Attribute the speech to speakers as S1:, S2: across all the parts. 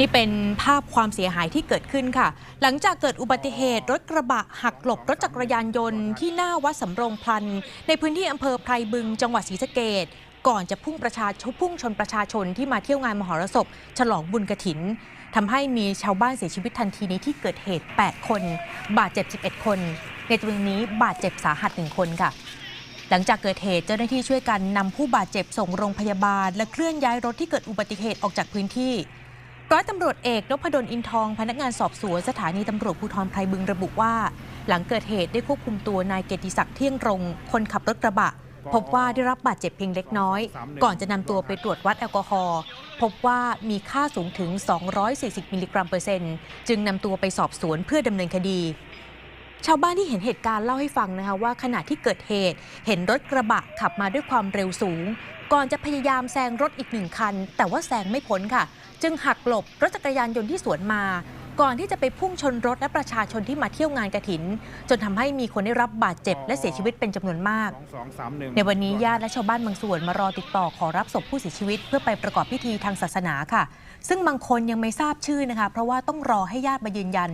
S1: นี่เป็นภาพความเสียหายที่เกิดขึ้นค่ะ หลังจากเกิดอุบัติเหตุรถกระบะหักหลบรถจักรยานยนต์ที่หน้าวัดสำโรงพลัน ในพื้นที่อำเภอไพรบึง จังหวัดศรีสะเกดก่อนจะพุ่งประชาชนพุ่งชนประชาชนที่มาเที่ยวงานมหรสพ ฉลองบุญกระถินทำให้มีชาวบ้านเสียชีวิตทันทีในที่เกิดเหตุ 8 คน บาดเจ็บ 11 คน ในจำนวนนี้บาดเจ็บสาหัส 1 คนค่ะ หลังจากเกิดเหตุเจ้าหน้าที่ช่วยกันนำผู้บาดเจ็บส่งโรงพยาบาล และเคลื่อนย้ายรถที่เกิดอุบัติเหตุออกจากพื้นที่ ร้อยตำรวจเอกนพดลอินทอง พนักงานสอบสวนสถานีตำรวจภูธรไพรบึงระบุว่า หลังเกิดเหตุได้ควบคุมตัวนายเกติศักดิ์เที่ยงรง คนขับรถกระบะ พบว่าได้รับบาดเจ็บเพียงเล็กน้อย ก่อนจะนำตัวไปตรวจวัดแอลกอฮอล์พบว่ามีค่าสูงถึง 240 มิลลิกรัมเปอร์เซ็นต์จึงนำตัวไปสอบสวนเพื่อดำเนินคดี ชาวบ้านที่เห็นเหตุการณ์เล่าให้ฟังนะคะว่าขณะที่เกิดเหตุ เห็นรถกระบะขับมาด้วยความเร็วสูง ก่อนจะพยายามแซงรถอีกหนึ่งคัน แต่ว่าแซงไม่พ้นค่ะ จึงหักหลบรถจักรยานยนต์ที่สวนมา ก่อนที่จะไปพุ่งชนรถและประชาชนที่มาเที่ยวงานกระถิน จนทำให้มีคนได้รับบาดเจ็บและเสียชีวิตเป็นจำนวนมาก ในวันนี้ญาติและชาวบ้านบางส่วนมารอติดต่อขอรับศพผู้เสียชีวิต เพื่อไปประกอบพิธีทางศาสนาค่ะ ซึ่งบางคนยังไม่ทราบชื่อนะคะ เพราะว่าต้องรอให้ญาติมายืนยัน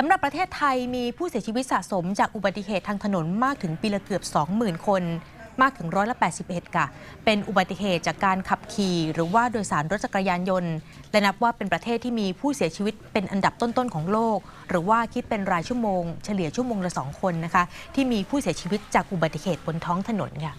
S1: สำหรับประเทศไทยมีผู้เสียชีวิตสะสมจากอุบัติเหตุทางถนนมากถึงปีละเกือบ 20,000 คน มากถึงร้อยละ81ค่ะ เป็นอุบัติเหตุจากการขับขี่ หรือว่าโดยสารรถจักรยานยนต์ และนับว่าเป็นประเทศที่มีผู้เสียชีวิตเป็นอันดับต้นๆของโลก หรือว่าคิดเป็นรายชั่วโมง เฉลี่ยชั่วโมงละ2คนนะคะ ที่มีผู้เสียชีวิตจากอุบัติเหตุบนท้องถนนค่ะ